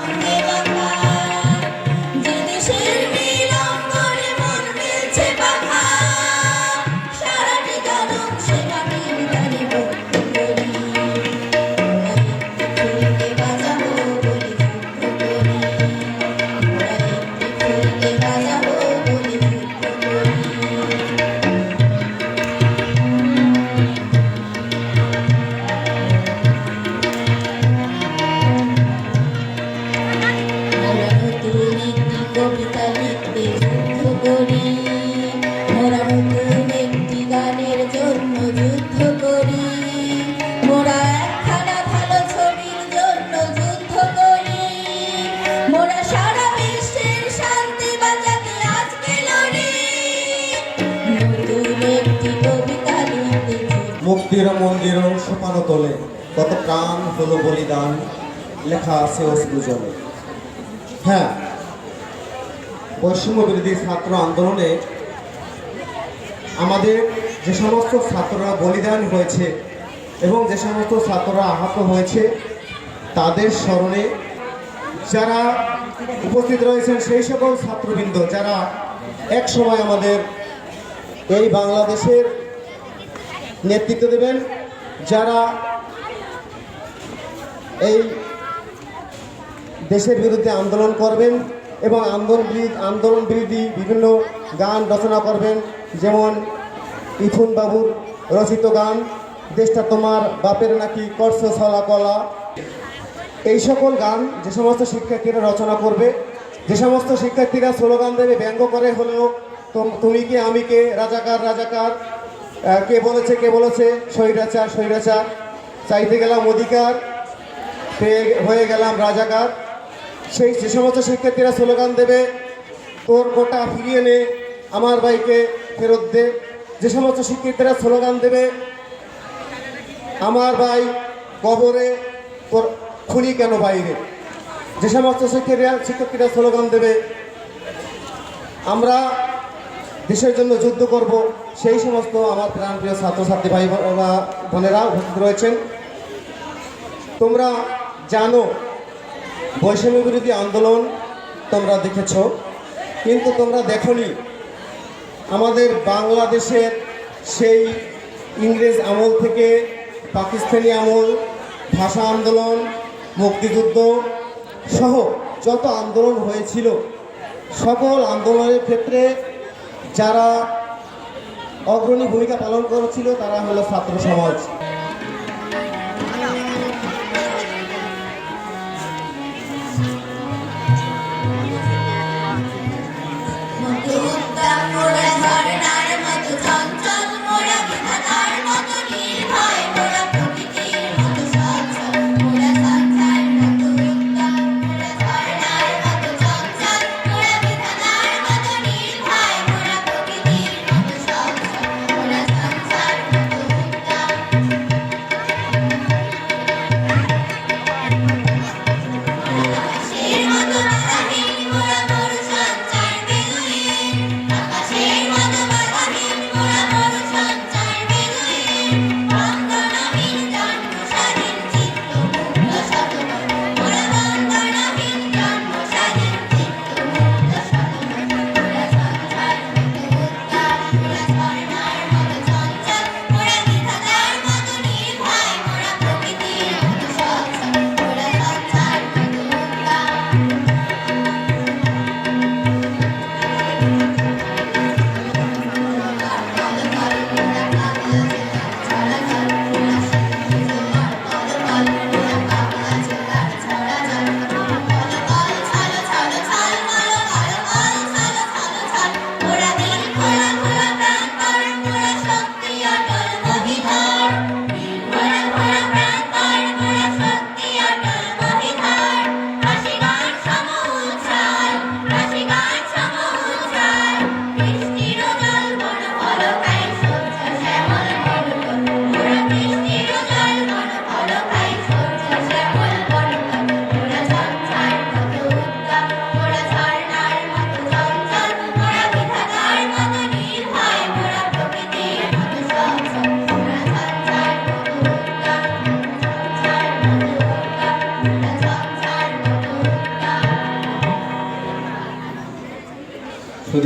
Thank you. যুদ্ধ করি মোরা নতুন একটি গানের করি মোরা একখানা ভালো ছবির জন্য যুদ্ধ করি মোরা সারা বিশ্বের শান্তি মন্দির সোপানো তোলে কত প্রাণ হলো বলিদান, লেখা আছে অশ্রু হ্যাঁ বৈষম্য বিরোধী ছাত্র আন্দোলনে আমাদের যে সমস্ত ছাত্ররা বলিদান হয়েছে এবং যে সমস্ত ছাত্ররা আহত হয়েছে, তাদের স্মরণে যারা উপস্থিত রয়েছেন সেই সকল ছাত্রবৃন্দ, যারা এক সময় আমাদের এই বাংলাদেশের নেতৃত্ব দেবেন, যারা এই দেশের বিরুদ্ধে আন্দোলন করবেন এবং আন্দোলন আন্দোলন বিরোধী বিভিন্ন গান রচনা করবেন, যেমন ইথুন বাবুর রচিত গান, দেশটা তোমার বাপের নাকি করছ ছলা কলা। এই সকল গান যে সমস্ত শিক্ষার্থীরা রচনা করবে, যে সমস্ত শিক্ষার্থীরা স্লোগান দেবে, ব্যঙ্গ করে হলেও তোম- কে, আমি কে, রাজাকার রাজাকার কে বলেছে কে বলেছে, স্বৈরাচার স্বৈরাচার। চাইতে গেলাম অধিকার হয়ে গেলাম রাজাকার। সেই যে সমস্ত শিক্ষার্থীরা স্লোগান দেবে, তোর গোটা ফিরিয়ে নে, আমার ভাইকে ফেরত দে। যে সমস্ত শিক্ষার্থীরা স্লোগান দেবে, আমার ভাই কবরে, তোর খুলি কেন বাইরে? যে সমস্ত শিক্ষার্থীরা শিক্ষার্থীরা স্লোগান দেবে, আমরা দেশের জন্য যুদ্ধ করব। সেই সমস্ত আমার প্রাণপ্রিয় ছাত্রছাত্রী ভাই বোনেরা উপস্থিত রয়েছেন। তোমরা জানো বৈষম্য বিরোধী আন্দোলন তোমরা দেখেছ। কিন্তু তোমরা দেখনি, আমাদের বাংলাদেশের সেই ইংরেজ আমল থেকে পাকিস্তানি আমল, ভাষা আন্দোলন, মুক্তিযুদ্ধ সহ যত আন্দোলন হয়েছিল, সকল আন্দোলনের ক্ষেত্রে যারা অগ্রণী ভূমিকা পালন করেছিল তারা হলো ছাত্র সমাজ।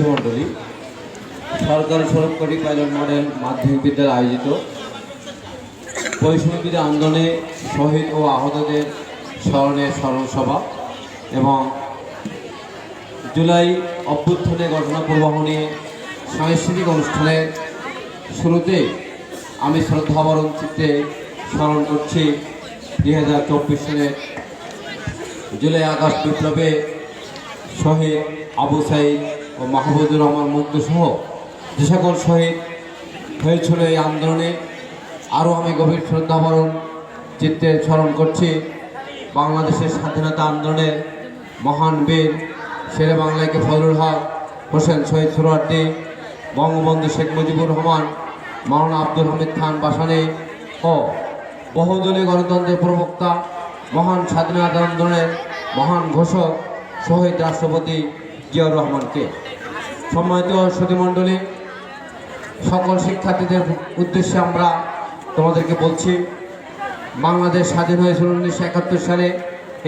সুধীমণ্ডলী সরকারি সড়ককারী পাইলট মডেল মাধ্যমিক বিদ্যালয় আয়োজিত। বৈষম্যবিধি আন্দোলনে শহীদ ও আহতদের স্মরণে স্মরণ সভা এবং জুলাই অভ্যুত্থানের ঘটনা প্রবাহ নিয়ে সাংস্কৃতিক অনুষ্ঠানের শুরুতে আমি শ্রদ্ধাবরণ চিত্রে স্মরণ করছি দুই হাজার চব্বিশ সালের জুলাই আগস্ট বিপ্লবে শহীদ আবু সাইদ ও মাহবুবুর রহমান মুক্ত সহ যে সকল শহীদ হয়েছিল এই আন্দোলনে, আরও আমি গভীর শ্রদ্ধাবরণ চিত্তে স্মরণ করছি, বাংলাদেশের স্বাধীনতা আন্দোলনের মহান বীর, শেরে বাংলাকে ফজলুল হক, হোসেন শহীদ সুরার্দি বঙ্গবন্ধু শেখ মুজিবুর রহমান, মাওলানা আব্দুল হামিদ খান বাসানি ও বহুদলীয় গণতন্ত্রের প্রবক্তা, মহান স্বাধীনতা আন্দোলনের মহান ঘোষক, শহীদ রাষ্ট্রপতি জিয়াউর রহমানকে সম্মানিত সতীমণ্ডলী, সকল শিক্ষার্থীদের উদ্দেশ্যে আমরা তোমাদেরকে বলছি, বাংলাদেশ স্বাধীন হয়েছিল উনিশশো একাত্তর সালে।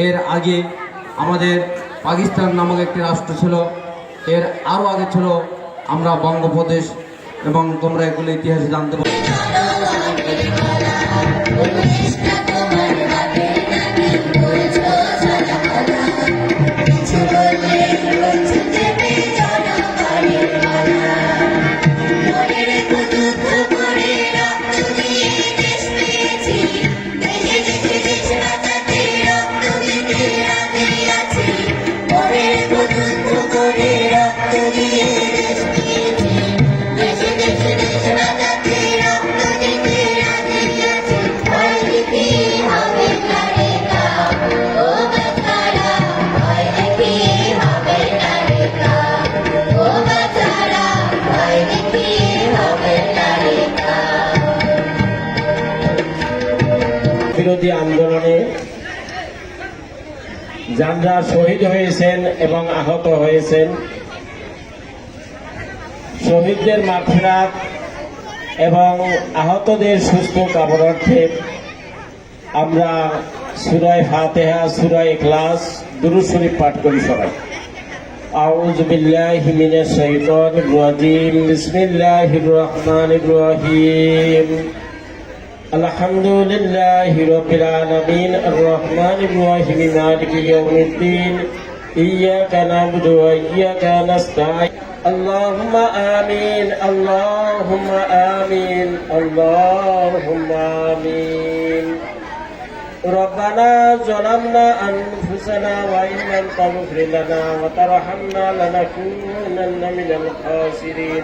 এর আগে আমাদের পাকিস্তান নামক একটি রাষ্ট্র ছিল। এর আরও আগে ছিল আমরা বঙ্গপ্রদেশ এবং তোমরা এগুলো ইতিহাসে জানতে পারো। বিরোধী আন্দোলনে যানরা শহীদ হয়েছেন এবং আহত হয়েছেন শহীদদের মাফরাত এবং আহতদের সুস্থ কামনার্থে আমরা সুরায় ফাতেহা সুরায় ক্লাস দুরু শরীফ পাঠ করি সবাই أعوذ بالله من الشيطان الرجيم بسم الله الرحمن الرحيم الحمد لله رب العالمين الرحمن الرحيم مالك يوم الدين إياك نعبد وإياك نستعين اللهم آمين اللهم آمين اللهم آمين ربنا ظلمنا أنفسنا وإن لم تغفر لنا وترحمنا لنكونن من الخاسرين